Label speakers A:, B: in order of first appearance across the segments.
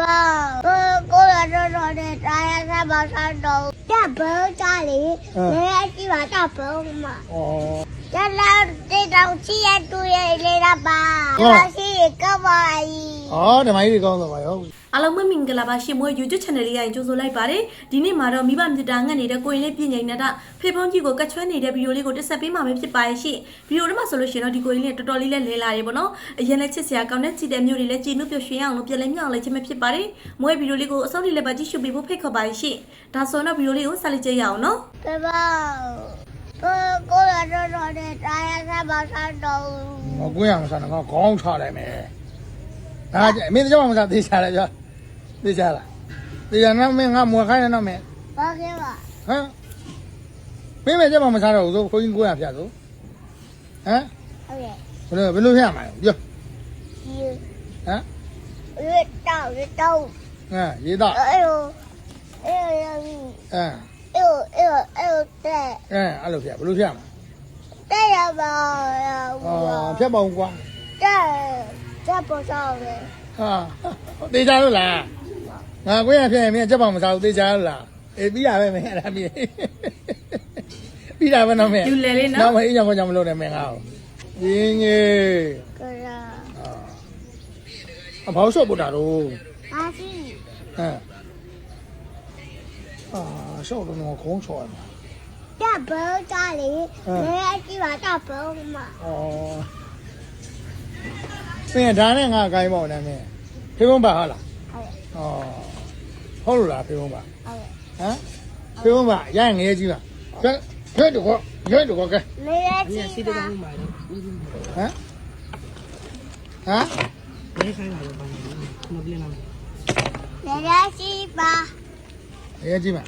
A: ပါကိုရတော်တော်နဲ့တရားဆက်ပါဆက်တော့တဘုံကြ
B: လေ
A: နေရာရှိပါတဘုံမှာ
B: ဩ
A: ကျလာတေတောင်ချီရတူရလေ
B: လား
A: ပါမရှိကဘာကြီး
B: ဩဓမ္မကြီးကောင်းတော့ပါရော
C: အားလုံးပဲမင်္ဂလာပါရှင်မွေး YouTube channel လေးရင်ကြိုဆိုလိုက်ပါတယ်ဒီနေ့မှာတော့မိဘမြစ်တာငတ်နေတဲ့ကိုရင်လေးပြင်ငိန်နေတာဖေဖုံးကြီးကိုကချွဲနေတဲ့ဗီဒီယိုလေးကိုတက်ဆက်ပေးမှာပဲဖြစ်ပါရဲ့ရှင်ဗီဒီယိုထဲမှာဆိုလို့ရှင်တော့ဒီကိုရင်လေးတော်တော်လေးလဲလဲလာတယ်ပေါ့နော်အရင်လက်ချစ်စရာကောင်းတဲ့ချစ်တဲ့မျိုးတွေလည်းကြည်နုပြွှင်အောင်လို့ပြန်လဲမြောက်လဲခြင်းမဖြစ်ပါတယ်မွေးဗီဒီယိုလေးကိုအဆုံးထိလည်းပါကြည့်ရှုပေးဖို့ဖိတ်ခေါ်ပါရဲ့ရှင်ဒါဆိုတော့ဗီဒီယိုလေးကိုဆက်လက်ကြည့်ရအောင်နော်
A: ဘဘကိုကိုရတော်တော်နဲ့တရားဆက်ပါ
B: ဆက်တော်ဘူး။ကိုရမစားတော့ခေါင်းချလိုက်မယ်။ဒါအမေတို့ကြောင့်မစားသေးချာလဲပြော။ သိကြလားသိကြနော်မင်းငါမွေခိုင်းနေတော့မင်း
A: ဘာခင်ပါ
B: ဟမ်မင်းမကြမမစားတော့ဘူးသို့ခွင်းကိုရဖျက်သို့ဟမ်
A: ဟုတ်ရဲ့
B: ဘယ်လိုဘယ်လိုဖျက်မှာလဲပြောဟမ်
A: ရေတောက်ရေတောက်
B: ဟမ်ရေတော
A: က်အဲ့လိုအဲ့လိုဟမ်
B: အဲ့လို
A: အဲ့လိုအဲ့လိုတဲ့ဟမ်
B: အဲ့လိုဖျက်ဘယ်လိုဖျက်မှာ
A: တဲ့ရပါ
B: အော်ဖျက်ပါဦးကွာ
A: တဲ့ဖျက်ပေါ်စားအောင်လေ
B: ဟာတေးကြလို့လား ငါကွင်းရဖြစ်ရင်မင်းကြောက်ပါမစားဘူးသေးချာလို့လားအေးပြီးတာပဲမင်းအဲ့ဒါပြီးပြီးတာပဲနော်မင်း
C: ယူလဲလေး
B: နောက်
C: နော်
B: မအေးကြောင်ကြောင်မလုပ်နဲ့မင်းငါ့ကိုရင်းကြီး
A: 可是，
B: အဘောက်ရှော့ပို့တာတော့
A: 阿是，
B: ဟမ်အာရှော့လို့ငါခုံးချော်ရမှာ
A: 大鹏家里，人家喜欢大鹏嘛。
B: ဩမင်းဒါနဲ့ငါအကိုင်းပေါ့နဲ့မင်းဖေဖုံးပါဟာလား
A: 好的，
B: ဩ ဟုတ်လို့လားဖေဖုံးပါ
A: 好的，
B: ဟမ်ဖေဖုံးပါရရင်ငရဲကြီးပါရွက်ရွက်တော့ရွက်တော့ကဲ
A: 人家喜欢，
B: ဟမ်ဟမ်
A: 人家喜欢，
B: ငရဲကြီးပါ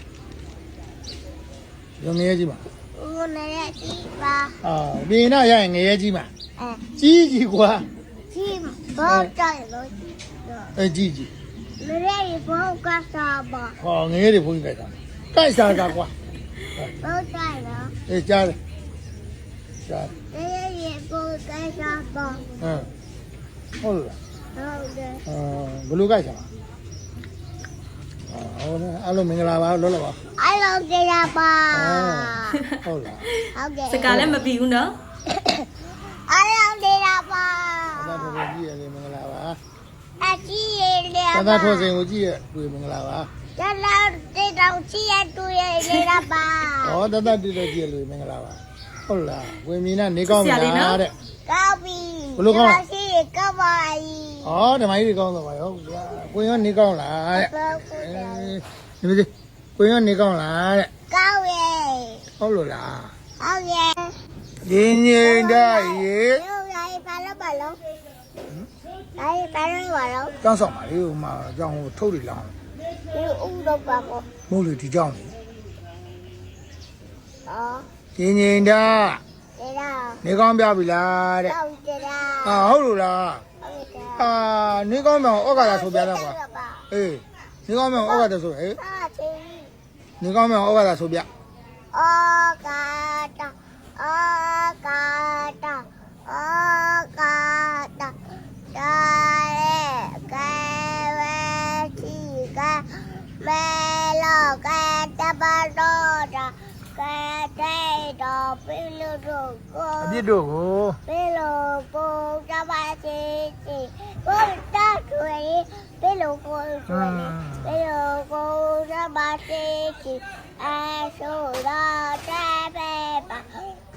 B: ရုံငရဲကြီးပါ
A: 我人家喜欢，
B: အာဘင်းတော့ရရင်ငရဲကြီးပါ
A: 哎，
B: ကြီးကြီးကွာ
A: 喜欢，不在了，
B: အဲကြီးကြီး
A: ငရဲရေဘုံကစားပါ
B: ဟောငရဲတွေဘုန်းကြီးပဲစားတိုက်စားတာကွာ
A: ဘုံတိုက်လား
B: အေးကြားတယ်ကြားတယ်
A: ငရဲရေဘုံတိုက်စားပါ
B: ဟမ်ဟုတ်လား
A: ဟုတ်တယ်
B: အာဘလူကိုက်စားဟုတ်တယ်အားလုံးမင်္ဂလာပါလောလောပါ
A: အားလုံးကြရပါ
B: ဟုတ်လား
A: ဟုတ်ကဲ့
C: စကားလည်းမပြီးဘူးနော်
A: အားလုံးကြ
B: ရ
A: ပါ
B: ဘာဘာကြီးရလေမင်္ဂလာပါ
A: အကြီးရေ
B: လေ
A: သာ
B: သာထိုးစင်ကိုကြည့်ရတွေ့မင်္ဂလာပါ
A: တလာတေတောင်ချီရတွေ့ရလေလား
B: ပါဟောသာသာတိတော့ကြည့်ရလို့မင်္ဂလာပါဟုတ်လားဝင်မီနာနေကောင်းမလားတဲ့
A: ကောင်းပြီ
B: ဘလို့ကောင်းလား
A: ရှိရကောင်းပါကြီး
B: ဟောဓမ္မကြီးတွေကောင်းတော့ပါရောကိုရောနေကောင်းလားတဲ့ဒီမကြီးကိုရောနေကောင်းလားတဲ့
A: ကောင်းရဲ့
B: ဟုတ်လို့လား
A: ဟုတ်
B: ရဲ့ငင်းငင်းတိုင်းရေ
A: ဟုတ်ရဲ့ပါလို့ပါလို့ ဒါရီဘာလို့ပါလို့
B: ကျောင်းဆောင်ပါလေဟိုမှာကျောင်းဟိုထုတ်တွေလောင်း
A: ဒီဦးတော့ပါကော
B: မဟုတ်လေဒီကျောင်းလေအော်ညီညီတာ
A: တေရာ
B: နေကောင်းပြပြီလားတဲ့
A: တောက်တေရာ
B: အာဟုတ်လို့လား
A: ဟုတ်တေရာ
B: အာနေကောင်းမအောင်ဩကာသဆိုပြတာကွာအေးနေကောင်းမအောင်ဩကာသဆိုဟဲ့
A: အာချင်း
B: နေကောင်းမအောင်ဩကာသဆိုပြ
A: ဩကာသဩ စ်တို့ကိုဘယ်လိုကို
B: ကြပါစေစီကို
A: တက်ခွေဘယ်လိုကိုဆွေဘယ်လိုကိုကြပါစေစီအဲဆိုတော့တဲ့ပဲပါ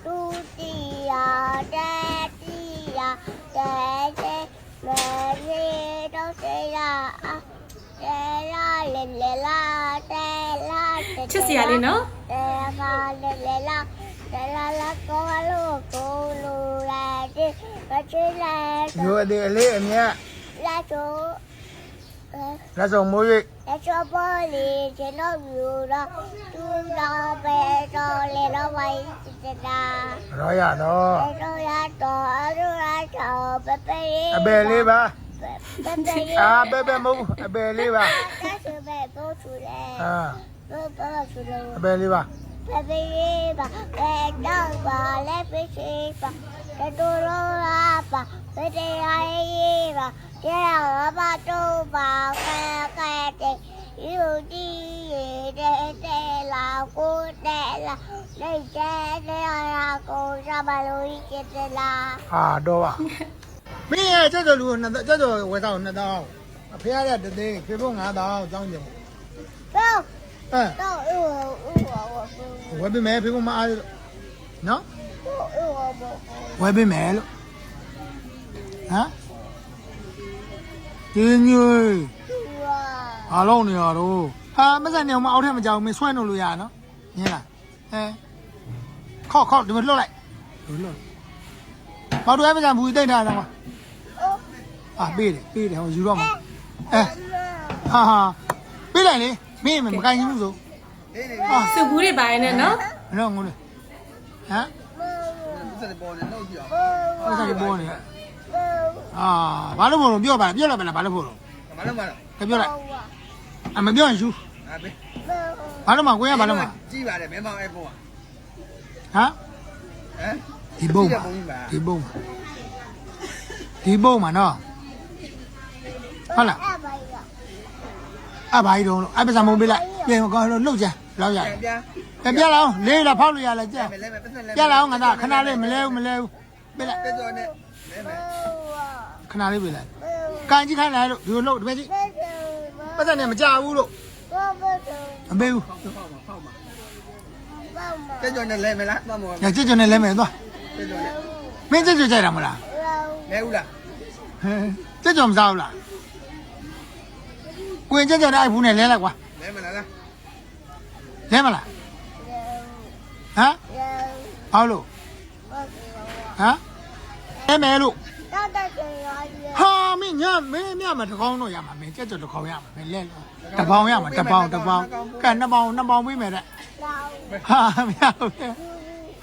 A: သူတီယာတဲ့တီယာတဲ့တဲ့မရေတော့စေရအာစေရလေလေလာတဲလာ
C: ချစ်စရာလေးနော်
A: တဲပါလေလေလာတဲလာလာကောလို့ လာတဲ့ကချီလာ
B: ရိုအသေးအလေးအမြတ်
A: လာချို
B: လက်ဆောင်မိုးရိပ်
A: လာချိုပေါ်လီကျွန်တော်ယူတော့သူတော်ပဲတော်လေတော့ဝိုင်းစစ်တာ
B: ရောရတော့
A: အဲတော့ရတော့အရရချောပပေ
B: အပယ်လေးပါ
A: ပပေ
B: အာပဲပဲမဟုတ်အပယ်လေးပါ
A: တဆူပဲပို့ချူ တတူ
B: ရော
A: ပါဝေတရာ
B: ရေးပါကျေရောပါ
A: တို့ပါကဲကဲတဲ့ယူတီရေးတဲ့တဲ့လာကိုတဲ့လာလက်ကျဲတဲ့ရာကိုရပါလို့ကြည့်တယ်လား
B: ဟာတော့ပါမင်းရဲ့ကြောက်ကြော်လူကိုနှစ်ကြောက်ကြော်ဝယ်ဆောင်နှစ်တောင်းအဖေရတဲ့တသိန်းဖေဖို့9000တောင်းကြတယ်
A: တော့
B: အဲ
A: တော့ဦးဦး
B: ဝယ်ပေးမယ်ဖေဖို့မအားနော် ဝယ်ပေးမယ်လို့ဟမ်ဒီညွေဘာလုံးနေရတော့ဟာမဆိုင်နေအောင်မအောက်ထက်မကြောက်မင်းဆွဲနှုတ်လို့ရနော်မြင်လားအဲခော့ခော့ဒီမလွတ်လိုက်လွတ်ပေါတူအမကြဘူးတိတ်ထားတာကွာအာပေးတယ်ပေးတယ်ဟောယူတော့မှာအဲဟာဟာပေးလိုက်လေမင်းမကိုင်ဘူးဆိုဟာ
C: စကူတွေပါရနေနော်
B: မတော့ငုံးလေဟမ်
D: တယ်ပေါ်နေတော့ကြည့်အောင်
B: ဟုတ်တယ်ပေါ်နေအာဘာလို့မလို့ပြောပါပြောလိုက်ပါလားဘာလို့မလို့
D: ဘာလို့မလို့
B: ကပြောလိုက်အမပြောရင်ယူ
D: ဟာပဲ
B: ဘာလို့မကိုရဘာလို့မ
D: ကြည့်ပါတယ်မင်းမောင်အဲ့ပုံ
B: ဟမ်
D: ဟမ်
B: ဒီပုံဒီပုံဒီပုံမှာနော်ဟုတ်လား
A: အဘိုင်တော့
B: အဘိုင်တော့အပ္ပစာမုံပေးလိုက်ပြန်ကောင်းလို့လှုပ်ကြ လောက်ရ
D: တယ်ပြ
B: ပြပြလောက်လေးလာဖောက်လို့ရလဲကြ
D: က်
B: ပြလောက်ငါသာခဏလေးမလဲဘူးမလဲဘူးပြလိုက်
D: တော်နဲ့
B: ခဏလေးပြလိုက်ကန်ကြီးခိုင်းလိုက်လို့ဒီလိုလို့တပည့်ကြီးပတ်သက်နေမကြဘူးလို့မပေးဘူး
D: ကြက်ကြော်နဲ့လဲမလားသွားမော်
B: ကြက်ကြော်နဲ့လဲမယ်သွားမင်းကြက်ကြော်ကြိုက်တာမလား
D: လဲဦးလား
B: ကြက်ကြော်မစားဘူးလားကိုရင်ကြက်ကြော်နဲ့အိုက်ဘူးနဲ့လဲလိုက်ကွာ
D: လဲမလားလား
B: လဲမလားဟမ်ဘာလို့ဟမ်လဲမယ်လို့ဟာမင်းညမင်းညမတကောင်တော့ရမှာမင်းကြက်ကြတကောင်ရမှာမင်းလဲတပောင်ရမှာတပောင်တပောင်ကဲနှစ်ပောင်နှစ်ပောင်ပေးမယ်တဲ့ဟာမရဘူး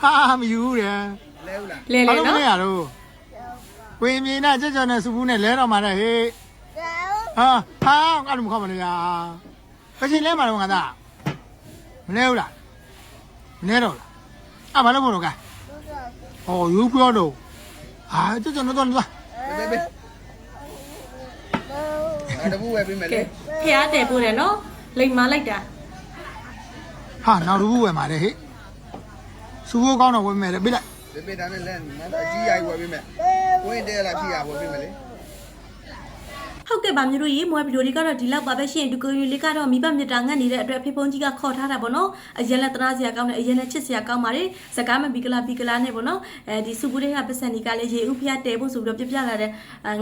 B: ဟာမယူတယ်
D: လဲလဲ
C: နော်
B: လဲရတော့ဝင်းမြင်နဲ့ကြက်ကြနဲ့စူဘူးနဲ့လဲတော့မှာတဲ့ဟေးဟာဟာအဲ့လိုမခေါ်မလို့ရပရှင်လဲမှာတော့ငါသား မလဲဘူးလားမလဲတော့လားအဲ့ဘာလို့မလို့ကဲ
A: 不走，
B: ဟောယူပြောတော့ဟာကြက်ကြနဲ့တော့သွား
D: ဘေးဘေးအဲ့တဘူးဝယ်ပေးမယ်
C: ကဲ
D: လေ
C: ဖះတယ်ပို့တယ်နော်လိမ်မာလိုက်တာ
B: ဟာနောက်တစ်ခုဝယ်မှာတဲ့ဟေးစူဖို့ကောင်းတော့ဝယ်မယ်တဲ့ပြလိုက်
D: ဘေးဘေးဒါနဲ့လဲနော်အကြီးရိုက်ဝယ်ပေးမယ်ကိုရင်တဲလာဖြစ်ရဝယ်ပေးမယ်လေ
C: ဟုတ်ကဲ့ပါမျိုးတို့ရေမွေးဗီဒီယိုလေးကတော့ဒီလောက်ပါပဲရှင်ဒီကိုရီလေးကတော့မိဘမြတ်တာငတ်နေတဲ့အတွက်ဖေဖုန်းကြီးကခေါ်ထားတာပေါ့နော်အရင်လက်သနာစရာကောင်းတယ်အရင်လက်ချစ်စရာကောင်းပါတယ်စကားမဘီကလာဘီကလာနဲ့ပေါ့နော်အဲဒီစုဘူးတွေကပစံဒီကလည်းရေဥဖျားတဲဖို့ဆိုပြီးတော့ပြပြလာတဲ့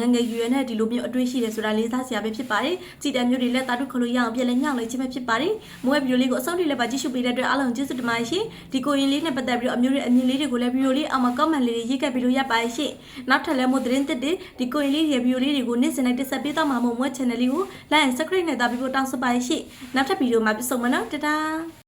C: ငငယ်ရွယ်နဲ့ဒီလိုမျိုးအတွေ့ရှိတယ်ဆိုတာလေးစားစရာပဲဖြစ်ပါတယ်ကြည်တယ်မျိုးတွေလက်တာတို့ခလို့ရအောင်ပြက်လဲညောင်းလိုက်ခြင်းပဲဖြစ်ပါတယ်မွေးဗီဒီယိုလေးကိုအဆုံးထိလည်းပါကြည့်ရှုပေးတဲ့အတွက်အားလုံးကျေးဇူးတင်ပါတယ်ရှင်ဒီကိုရင်လေးနဲ့ပတ်သက်ပြီးတော့အမျိုးတွေအမြင်လေးတွေကိုလည်းဗီဒီယိုလေးအောက်မှာ comment လေးတွေရေးခဲ့ပြီးလို့ရပါတယ်ရှင်နောက်ထပ်လည်းမို့သတင်းသစ်တွေဒီကိုရင်လေးရဲ့ဗီဒီယိုလေးတွေကိုနေ့စဉ်တိုင်းတက်ဆက်ပေးတော့မှာမို့မွေး channel လေးကို like and subscribe နဲ့တာပြီးဖို့တောင်းဆိုပါရရှိနောက်ထပ်ဗီဒီယိုမှာပြန်ဆုံမယ်နော်တတား